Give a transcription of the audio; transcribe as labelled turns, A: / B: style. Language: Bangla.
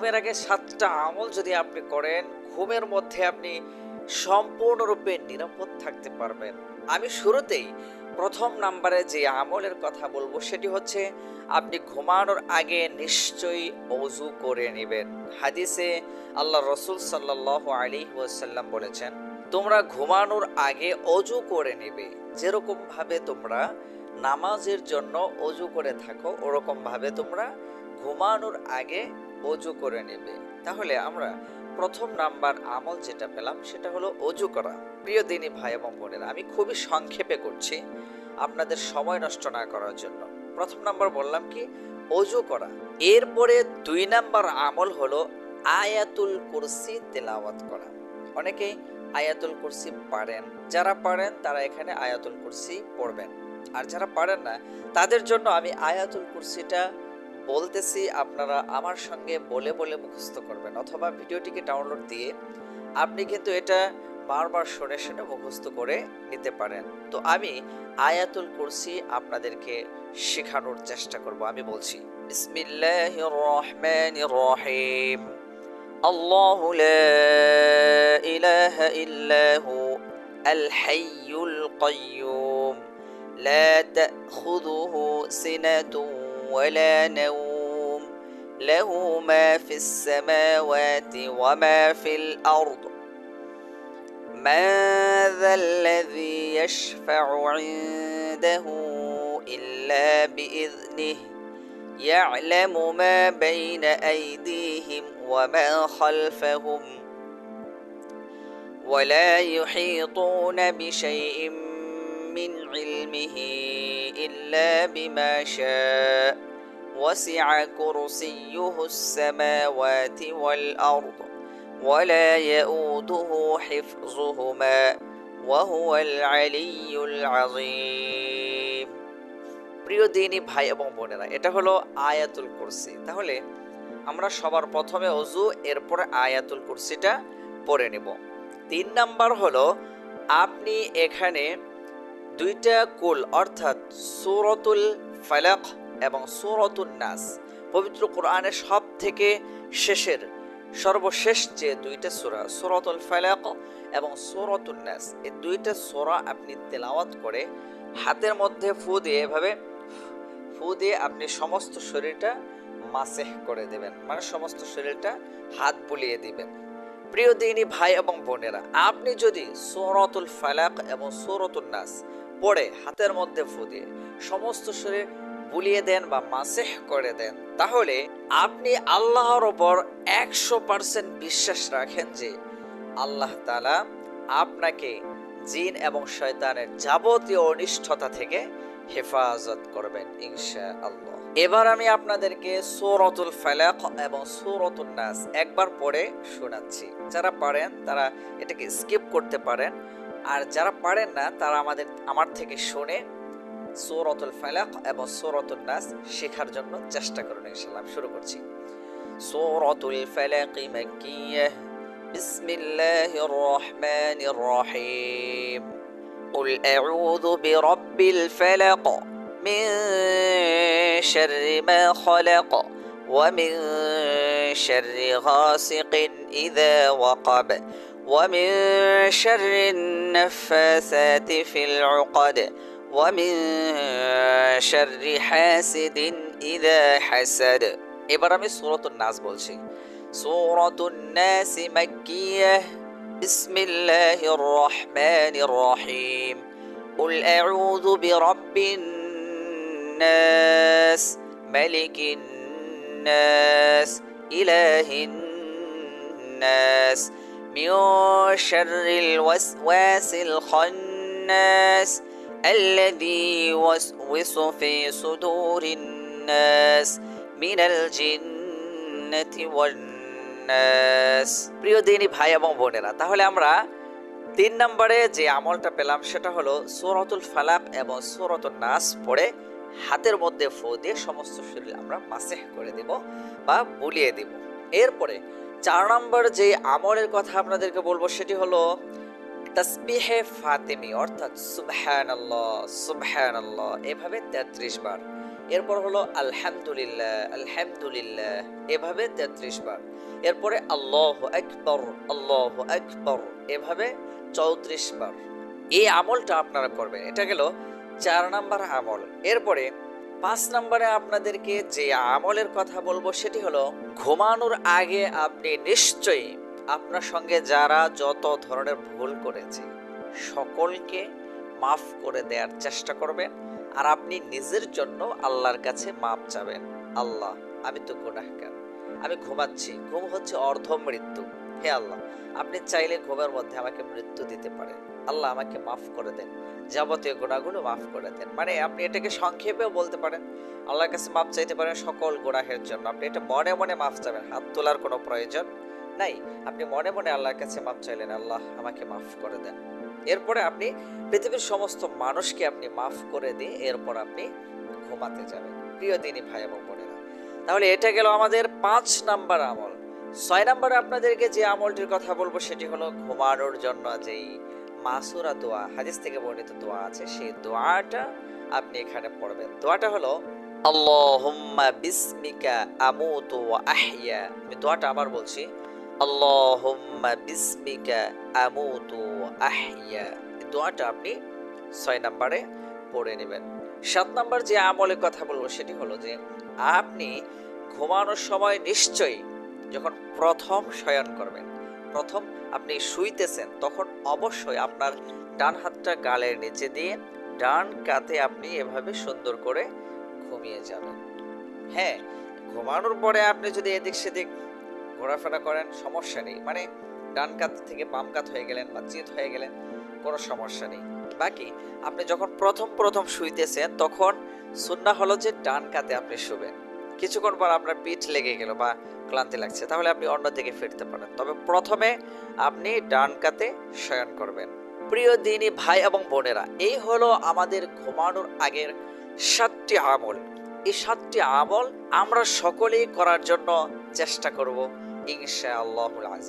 A: ঘুমের আগে সাতটা আমল যদি আপনি করেন, ঘুমের মধ্যে আপনি সম্পূর্ণরূপে নিরাপদ থাকতে পারবেন। আমি শুরুতেই প্রথম নাম্বারে যে আমলের কথা বলব, সেটি হচ্ছে আপনি ঘুমানোর আগে নিশ্চয়ই অজু করে নেবেন। হাদিসে আল্লাহ রসুল সাল্লাহ আলী ওয়াসাল্লাম বলেছেন, তোমরা ঘুমানোর আগে অজু করে নেবে। যেরকম ভাবে তোমরা নামাজের জন্য অজু করে থাকো ওরকম ভাবে তোমরা ঘুমানোর আগে অজু করে নেবে। তাহলে আমরা প্রথম নাম্বার আমল যেটা পেলাম, সেটা হলো অজু করা। প্রিয় দিনী ভাই এবং বোনেরা, আমি খুবই সংক্ষেপে করছি আপনাদের সময় নষ্ট না করার জন্য। প্রথম নাম্বার বললাম কি? অজু করা। এরপরে দুই নাম্বার আমল হলো আয়াতুল কুরসি তেলাওয়াত করা। অনেকেই আয়াতুল কুরসি পারেন। যারা পারেন, তারা এখানে আয়াতুল কুরসি পড়বেন। আর যারা পারেন না, তাদের জন্য আমি আয়াতুল কুরসিটা বলতেছি, আপনারা আমার সঙ্গে বলে বলে মুখস্থ করবেন অথবা ভিডিওটিকে ডাউনলোড দিয়ে আপনি কিন্তু এটা বারবার শুনে শুনে মুখস্থ করে নিতে পারেন। তো আমি আয়াতুল কুরসি আপনাদেরকে শেখানোর চেষ্টা করব, আমি বলছি, বিসমিল্লাহির রহমানির রহিম। আল্লাহু লা ইলাহা ইল্লা হু আল হাইয়ুল কাইয়্যুম লা তাখুযুহু সিনাতুন ولا نوم. له ما في السماوات وما في الأرض. من ذا الذي يشفع عنده إلا بإذنه. يعلم ما بين أيديهم وما خلفهم. ولا يحيطون بشيء من علمه إلا بما شاء وسع كرسيه السماوات والأرض ولا يؤوده حفظهما وهو العلي العظيم প্রিয় দিনী ভাই এবং বোনেরা এটা হলো আয়াতুল কুরসি তাহলে আমরা সবার প্রথমে অজু এরপরে আয়াতুল কুরসিটা পড়ে নেব তিন নাম্বার হলো আপনি এখানে দুইটা কুল, অর্থাৎ সুরতুল ফালাক এবং সুরতুল নাস। পবিত্র কোরআনের সব থেকে শেষের, সর্বশেষ যে দুইটা সুরা, সুরতুল ফালাক এবং সুরতুল নাস, এই দুইটা সোরা আপনি তেলাওয়াত করে হাতের মধ্যে ফু দিয়ে এভাবে ফু দিয়ে আপনি সমস্ত শরীরটা মাসেহ করে দেবেন। মানে সমস্ত শরীরটা হাত বুলিয়ে দিবেন। প্রিয় দিনী ভাই এবং বোনেরা, আপনি যদি সৌরতুল ফালাক এবং সৌরতুল নাস পড়ে হাতের মধ্যে ফু দিয়ে সমস্ত শরীর বুলিয়ে দেন বা মাসেহ করে দেন, তাহলে আপনি আল্লাহর ওপর একশো পার্সেন্ট বিশ্বাস রাখেন যে আল্লাহ তালা আপনাকে জিন এবং শয়তানের যাবতীয় অনিষ্ঠতা থেকে হেফাজত করবেন ইনশা আল্লাহ এবার আমি আপনাদেরকে সৌরতুল ফালাক এবং সৌরতুল নাস একবার পড়ে শোনাচ্ছি। যারা পারেন তারা এটাকে স্কিপ করতে পারেন। আর যারা পারেন না তারা আমাদের আমার থেকে শুনে সৌরতুল ফালাক এবং সৌরতুল নাস শেখার জন্য চেষ্টা করুন ইনশাল্লাহ আমি শুরু করছি সৌরতুল ফালাক মাক্কিয়াহ বিসমিল্লাহির রহমানির রহিম قل أعوذ برب الفلق من شر ما خلق ومن شر غاسق إذا وقب ومن شر النفاثات في العقد ومن شر حاسد إذا حسد এবার আমি সূরাতুন নাস বলছি সূরাতুন নাস মাক্কিয়াহ بسم الله الرحمن الرحيم قل أعوذ برب الناس ملك الناس إله الناس من شر الوسواس الخناس الذي يوسوس في صدور الناس من الجنة والناس নাস প্রিয় দিনী ভাই এবং বোনেরা তাহলে আমরা তিন নম্বরে যে আমলটা পেলাম সেটা হলো সৌরতুল ফালাক এবং সৌরতুল নাস পড়ে হাতের মধ্যে ফু দিয়ে সমস্ত শরীর আমরা মাসেহ করে দেব বা বুলিয়ে দেব এরপরে চার নম্বর যে আমলের কথা আপনাদেরকে বলব সেটি হলো তসবিহে ফাতেমি, অর্থাৎ সুবহান আল্লাহ এভাবে তেত্রিশ বার। এরপর হলো আলহামদুলিল্লাহ আলহামদুলিল্লাহ, এভাবে তেত্রিশ বার। এরপরে আল্লাহ আকবর আল্লাহ আকবর, এভাবে চৌত্রিশ বার। এই আমলটা আপনারা করবেন। এটা গেল চার নাম্বার আমল। এরপরে পাঁচ নম্বরে আপনাদেরকে যে আমলের কথা বলব সেটি হলো, ঘুমানোর আগে আপনি নিশ্চয়ই আপনার সঙ্গে যারা যত ধরনের ভুল করেছে, সকলকে মাফ করে দেওয়ার চেষ্টা করবেন আর আপনি নিজের জন্য আল্লাহর কাছে মাপ চাবেন। আল্লাহ, আমি তো গুনাহগার। আমি ঘুমাচ্ছি, ঘুম হচ্ছে অর্ধ মৃত্যু হে আল্লাহ, আপনি চাইলে ঘুমের মধ্যে আমাকে মৃত্যু দিতে পারেন। আল্লাহ আমাকে মাফ করে দেন। যাবতীয় গুণাগুলো মাফ করে দেন। মানে আপনি এটাকে সংক্ষেপেও বলতে পারেন, আল্লাহর কাছে মাপ চাইতে পারেন সকল গুনাহের জন্য। আপনি এটা মনে মনে মাফ চাবেন, হাত তোলার কোনো প্রয়োজন নাই। আপনি মনে মনে আল্লাহর কাছে মাপ চাইলেন, আল্লাহ আমাকে মাফ করে দেন। এরপরে আপনি পৃথিবীর সমস্ত মানুষকে আপনি মাফ করে দিয়ে এরপর আপনি ঘুমাতে যাবেন। প্রিয় দিনী ভাই এবং বোনেরা, তাহলে এটা গেল আমাদের পাঁচ নাম্বার আমল। ছয় নাম্বারে আপনাদেরকে যে আমলটির কথা বলব, সেটি হলো ঘুমানোর জন্য যেই মাসুরা দোয়া হাদিস থেকে বর্ণিত দোয়া আছে। সেই দোয়াটা আপনি এখানে পড়বেন। দোয়াটা হলো, আল্লাহুম্মা বিসমিকা আমুতু ওয়া আমি দোয়াটা আবার বলছি, আল্লাহুম্মা বিসমিকা আমুতু ওয়া আহইয়া। এই দোয়াটা আপনি ছয় নম্বরে পড়ে নেবেন। সাত নম্বর যে আমলের কথা বলব, সেটি হলো যে, আপনি ঘুমানোর সময় নিশ্চয়ই যখন প্রথম শয়ন করবেন প্রথম আপনি শুইতেছেন, তখন অবশ্যই আপনার ডান হাতটা গালের নিচে দিয়ে ডান কাতে আপনি এভাবে সুন্দর করে ঘুমিয়ে যাবেন। হ্যাঁ ঘুমানোর পরে আপনি যদি এদিক সেদিক ঘোরাফেরা করেন, সমস্যা নেই। মানে ডান কাত থেকে বাম কাত হয়ে গেলেন বা চিত হয়ে গেলেন, কোনো সমস্যা নেই। বাকি, আপনি যখন প্রথম প্রথম শুইতেছেন, তখন সুন্না হলো যে ডান কাতে আপনি শুবেন। কিছুক্ষণ পর আপনার পিঠ লেগে গেল বা ক্লান্তি লাগছে, তাহলে আপনি অন্য দিকে ফিরতে পারেন। তবে প্রথমে আপনি ডান কাতে শয়ন করবেন। প্রিয় দিনই ভাই এবং বোনেরা, এই হলো আমাদের ঘুমানোর আগের সাতটি আমল। এই সাতটি আমল আমরা সকলেই করার জন্য চেষ্টা করব, ইনশাআল্লাহুল আজিজ।